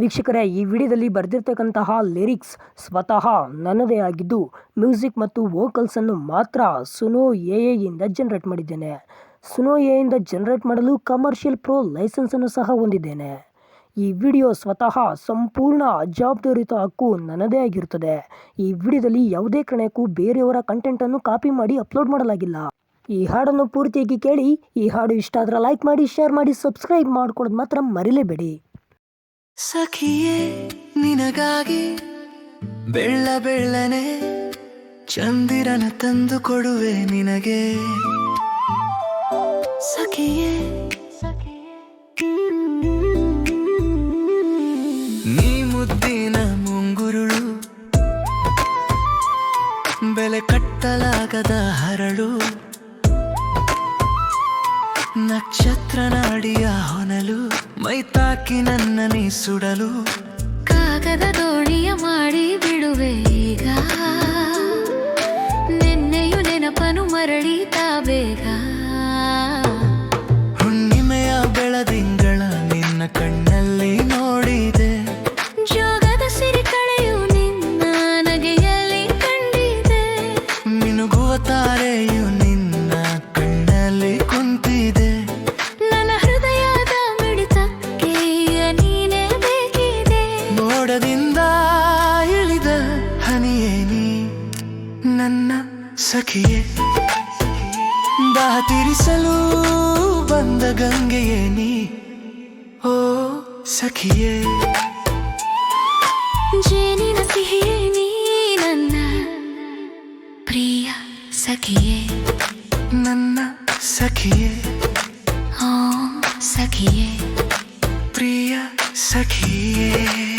ವೀಕ್ಷಕರೇ, ಈ ವಿಡಿಯೋದಲ್ಲಿ ಬರೆದಿರ್ತಕ್ಕಂತಹ ಲಿರಿಕ್ಸ್ ಸ್ವತಃ ನನ್ನದೇ ಆಗಿದ್ದು, ಮ್ಯೂಸಿಕ್ ಮತ್ತು ವೋಕಲ್ಸನ್ನು ಮಾತ್ರ ಸುನೋ ಎ ಇಂದ ಜನರೇಟ್ ಮಾಡಿದ್ದೇನೆ. ಸುನೋ ಎ ಇಂದ ಜನರೇಟ್ ಮಾಡಲು ಕಮರ್ಷಿಯಲ್ ಪ್ರೋ ಲೈಸೆನ್ಸನ್ನು ಸಹ ಹೊಂದಿದ್ದೇನೆ. ಈ ವಿಡಿಯೋ ಸ್ವತಃ ಸಂಪೂರ್ಣ ಜವಾಬ್ದಾರಿಯುತ ಹಕ್ಕು ನನ್ನದೇ ಆಗಿರುತ್ತದೆ. ಈ ವಿಡಿಯೋದಲ್ಲಿ ಯಾವುದೇ ಕಾರಣಕ್ಕೂ ಬೇರೆಯವರ ಕಂಟೆಂಟನ್ನು ಕಾಪಿ ಮಾಡಿ ಅಪ್ಲೋಡ್ ಮಾಡಲಾಗಿಲ್ಲ. ಈ ಹಾಡನ್ನು ಪೂರ್ತಿಯಾಗಿ ಕೇಳಿ, ಈ ಹಾಡು ಇಷ್ಟ ಆದ್ರೆ ಲೈಕ್ ಮಾಡಿ ಶೇರ್ ಮಾಡಿ ಸಬ್ಸ್ಕ್ರೈಬ್ ಮಾಡ್ಕೊಳ್ಳೋದು ಮಾತ್ರ ಮರಿಲೇಬೇಡಿ. ಸಖಿಯೇ, ನಿನಗಾಗಿ ಬೆಳ್ಳ ಬೆಳ್ಳನೆ ಚಂದಿರನ ತಂದು ಕೊಡುವೆ ನಿನಗೆ. ಸಖಿಯೇ, ನೀ ಮುದ್ದಿನ ಮುಂಗುರುಳು, ಬೆಲೆ ಕಟ್ಟಲಾಗದ ಹರಳು ನಕ್ಷತ್ರ ನಾಡಿಯ ಹೊನಲು ಮೈತಾಕಿ ನನ್ನ ನೀ ಸುಡಲು. ಕಾಗದ ದೋಣಿಯ ಮಾಡಿ ಬಿಡುವೆ ಈಗ. ಸಖಿಯೇ ದಾಹ ತೀರಿಸಲು ಬಂದ ಗಂಗೆಯೇ ನೀ. ಓ ಸಖಿಯೇ ಜೇನಿನ ಸಿಹಿಯೇ ನೀ ನನ್ನ ಪ್ರಿಯ ಸಖಿಯೇ. ನನ್ನ ಸಖಿಯೇ ಓ ಸಖಿಯೇ. ಪ್ರಿಯ ಸಖಿಯೇ.